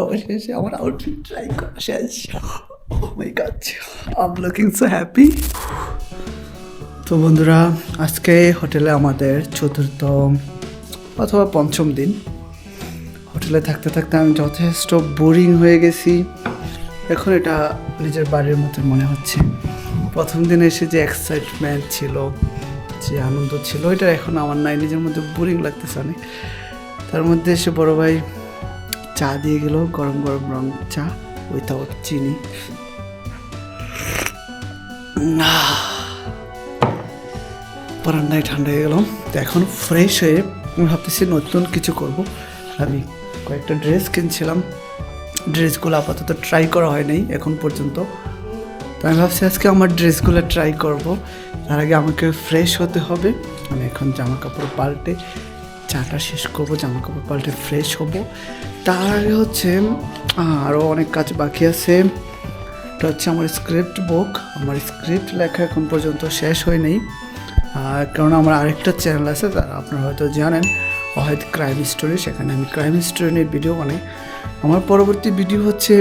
অবশেষে আমার outfit try করা শেষ my God I'm looking so happy তো বন্ধুরা, আজকে হোটেলে আমাদের চতুর্থ অথবা পঞ্চম দিন। হোটেলে থাকতে থাকতে আমি যথেষ্ট বোরিং হয়ে গেছি। এখন এটা নিজের বাড়ির মতো মনে হচ্ছে। প্রথম দিন এসে যে এক্সাইটমেন্ট ছিল, যে আনন্দ ছিল, এটা এখন আমার নাই, নিজের মধ্যে বোরিং লাগতেছে অনেক। তার মধ্যে এসে বড় ভাই চা দিয়ে গেল, গরম গরম রং চা উইথাউট চিনি। পরান্নায় ঠান্ডা হয়ে গেলাম, তো এখন ফ্রেশ হয়ে আমি ভাবতেছি নতুন কিছু করব। আমি কয়েকটা ড্রেস কিনছিলাম ড্রেসগুলো আপাতত ট্রাই করা হয় নাই, এখন পর্যন্ত। তো আমি ভাবছি আজকে আমার ড্রেসগুলো ট্রাই করব। তার আগে আমাকে ফ্রেশ হতে হবে। আমি এখন জামা কাপড় পাল্টে, চাটা শেষ করব জামা কাপড় পাল্টে ফ্রেশ হব। তার আগে হচ্ছে আরও অনেক কাজ বাকি আছে। এটা হচ্ছে আমার স্ক্রিপ্ট বুক আমার স্ক্রিপ্ট লেখা এখন পর্যন্ত শেষ হয় নাই। কারণ আমার আরেকটা চ্যানেল আছে তারা আপনারা হয়তো জানেন, অহেদ ক্রাইম স্টোরি সেখানে আমি ক্রাইম স্টোরি নিয়ে ভিডিও বানাই। আমার পরবর্তী ভিডিও হচ্ছে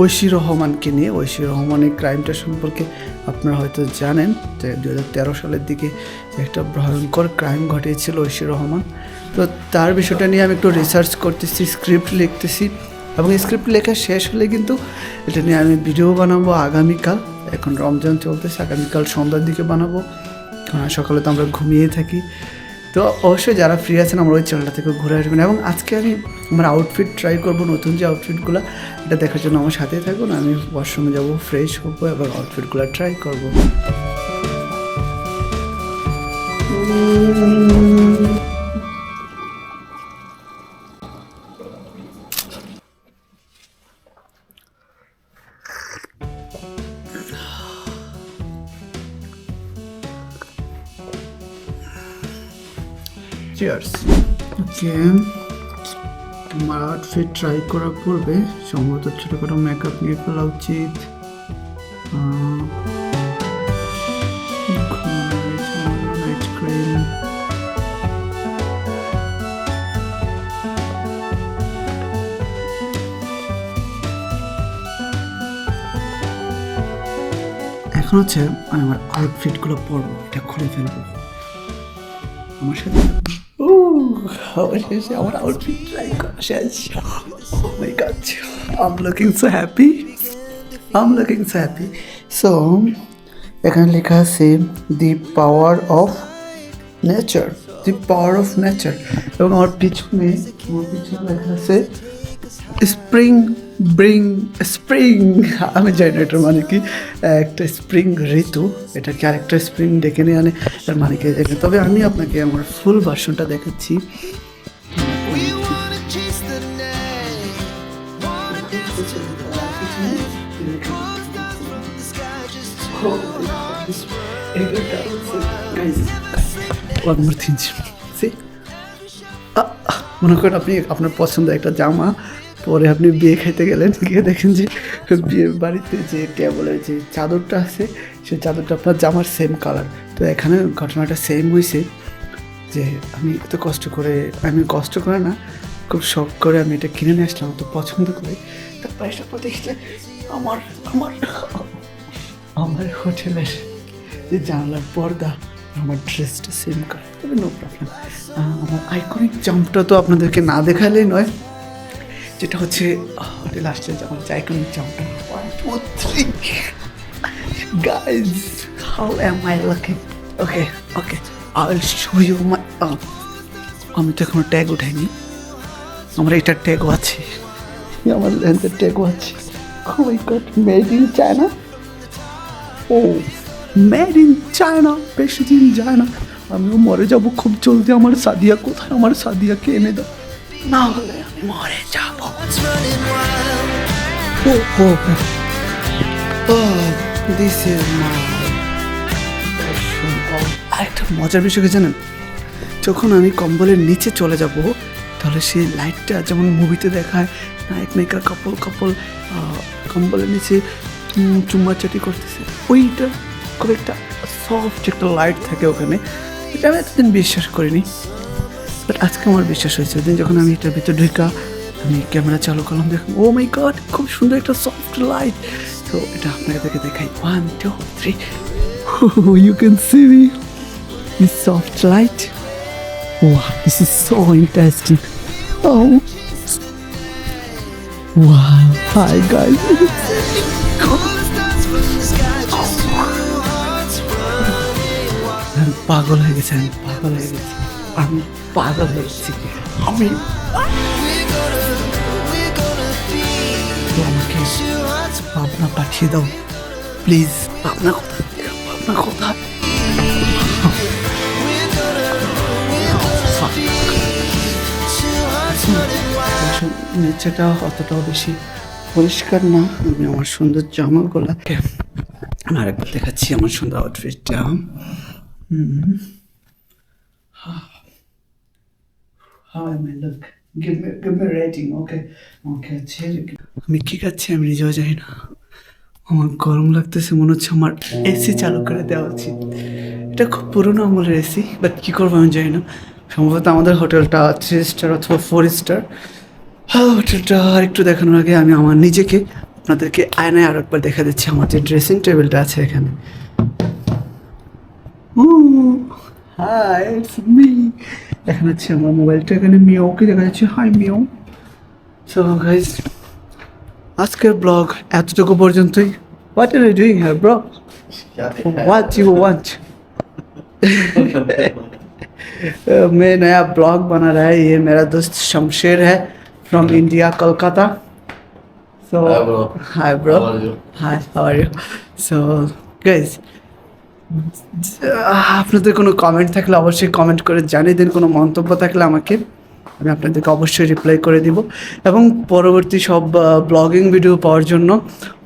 ঐশী রহমানকে নিয়ে, ঐশী রহমানের ক্রাইমটা সম্পর্কে আপনারা হয়তো জানেন যে দু হাজার তেরো সালের দিকে একটা ভয়ঙ্কর ক্রাইম ঘটিয়েছিল ঐশী রহমান। তো তার বিষয়টা নিয়ে আমি একটু রিসার্চ করতেছি স্ক্রিপ্ট লিখতেছি এবং স্ক্রিপ্ট লেখা শেষ হলে কিন্তু এটা নিয়ে আমি ভিডিও বানাবো আগামীকাল। এখন রমজান চলতেছে, আগামীকাল সন্ধ্যার দিকে বানাবো। সকালে তো আমরা ঘুমিয়ে থাকি। তো অবশ্যই যারা ফ্রি আছেন, আমরা ওই চ্যানেলটা থেকে ঘুরে আসবেন। এবং আজকে আমি আমার আউটফিট ট্রাই করব, নতুন যে আউটফিটগুলো এটা দেখার জন্য আমার সাথেই থাকুন। আমি ওয়াশরুমে যাব ফ্রেশ হব, এবং আউটফিটগুলো ট্রাই করব। চিয়ার্স ওকে। আমার আউটফিট ট্রাই করার পূর্বে সম্ভবত ছোটোখাটো মেকআপ নিয়ে ফেলা উচিত। এখন হচ্ছে আমি আমার আউটফিটগুলো পরবো। এটা খুলে ফেলব। আমার সাথে অবশেষে আমার আউটফিট ট্রাই করা শেষ। ও my God I'm looking so happy I'm looking so happy so এখানে লেখা আছে the power of nature the power of nature এবং আমার পিছনে আমার পিছনে লেখা আছে স্প্রিং ব্রিং স্প্রিং আমি জানি না এটার মানে কি। একটা স্প্রিং ঋতু এটা ক্যারেক্টার স্প্রিং ডেকে নিয়ে আনে এটার মানে কি দেখে তবে আমি আপনাকে আমার ফুল ভার্সনটা দেখাচ্ছি। মনে করেন আপনি আপনার পছন্দের একটা জামা, পরে আপনি বিয়ে খাইতে গেলেন, গিয়ে দেখেন যে বিয়ের বাড়িতে যে টেবলের যে চাদরটা আছে, সেই চাদরটা আপনার জামার সেম কালার তো এখানে ঘটনাটা সেম হয়েছে যে আমি এত কষ্ট করে, আমি কষ্ট করে না, খুব শখ করে আমি এটা কিনে নিয়ে আসলাম, তো পছন্দ করে। তারপর এসে পর দেখলে আমার আমার আমার হোটেলের যে জানলার পর্দা আমার ড্রেসটা সেম কালার তবে নো প্রবলেম আমার আইকনিক জাম্পটা তো আপনাদেরকে না দেখালেই নয়। যেটা হচ্ছে হোটেল আসছে যেমন iconic জাম্পটা one two three guys how am I lucky okay okay I show you my আমি তো এখনও ট্যাগ উঠাইনি। আমার এটার ট্যাগও আছে। আমার লেন্সের ট্যাগও আছে। My God made in China oh made in China বেশি দিন যায় না। আমিও মরে যাব খুব জলদি। আমার সাদিয়া কোথায়? আমার সাদিয়াকে এনে দাও। না হলে আমি মরে যাব. ও ও। দিস ইজ আরেকটা মজার বিষয়কে জানেন? যখন আমি কম্বলের নিচে চলে যাব তাহলে সেই লাইটটা যেমন মুভিতে দেখায় নায়ক নায়িকা কাপল কাপল কম্বলের নিচে চুম্মাচাটি করতেছে ওইটা খুব একটা সফট একটা লাইট থাকে ওখানে এটা আমি এতদিন বিশ্বাস করিনি বাট আজকে আমার বিশ্বাস হয়েছে ওদিন যখন আমি এটার ভিতরে ঢুকা আমি ক্যামেরা চালু করলাম দেখুন ও মাই গড খুব সুন্দর একটা সফট লাইট তো এটা আপনাকে দেখে দেখাই one two three you can see me this soft light Wow, this is so interesting. Oh. Wow. Hi guys. পাগল হয়ে গেছি আমি পাগল হয়ে গেছি। আমি পাগল হয়ে গেছি। আমি আমাকে পাবনা পাঠিয়ে দাও। প্লিজ পাবনা কোথায়? পাবনা কোথায়? Wild. নিচেটা অতটাও বেশি পরিষ্কার না। আমি আমার সুন্দর জামাগুলোকে আমি আরেকবার দেখাচ্ছি আমার সুন্দর আউটফিটটা How am I look? Give me, give me rating, okay? আমাকে আছে আমি কি খাচ্ছি? আমি নিজেও জানি না। আমার গরম লাগতেছে মনে হচ্ছে আমার এসি চালু করে দেওয়া উচিত। এটা খুব পুরনো আমলের এসি বাট কী করব আমি জানি না। সম্ভবত আমাদের হোটেলটা থ্রি স্টার অথবা ফোর স্টার হ্যাঁ হোটেলটা আর একটু দেখানোর আগে আমি আমার নিজেকে আপনাদেরকে আয়নায় আর একবার দেখা দিচ্ছি। আমার যে ড্রেসিং টেবিলটা আছে এখানে। হাই ইটস মি দেখা যাচ্ছে আমার মোবাইলটা এখানে মিওকে দেখা যাচ্ছে হাই মিও সো গাইজ আজকের ব্লগ এতটুকু পর্যন্তই what are you doing here bro what you want मैं नया ब्लॉग बना रहा है ये मेरा दोस्त शमशेर है from India Kolkata so Hi, bro. Hi bro How are you? Hi how are you so guys আপনাদের কোনো কমেন্ট থাকলে অবশ্যই কমেন্ট করে জানিয়ে দিন, কোনো মন্তব্য থাকলে আমাকে, আমি আপনাদেরকে অবশ্যই রিপ্লাই করে দিব। এবং পরবর্তী সব ব্লগিং ভিডিও পাওয়ার জন্য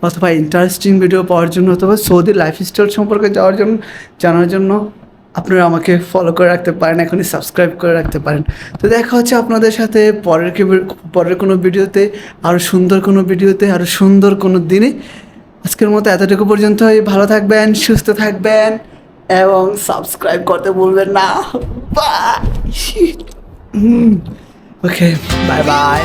অথবা ইন্টারেস্টিং ভিডিও পাওয়ার জন্য অথবা সৌদি লাইফস্টাইল সম্পর্কে যাওয়ার জন্য, জানার জন্য আপনারা আমাকে ফলো করে রাখতে পারেন, এখনই সাবস্ক্রাইব করে রাখতে পারেন। তো দেখা হচ্ছে আপনাদের সাথে পরের পরের কোনো ভিডিওতে আরও সুন্দর কোনো ভিডিওতে আরও সুন্দর কোনো দিনে। আজকের মতো এতটুকু পর্যন্তই ভালো থাকবেন সুস্থ থাকবেন এবং সাবস্ক্রাইব করতে ভুলবেন না। Bye okay bye bye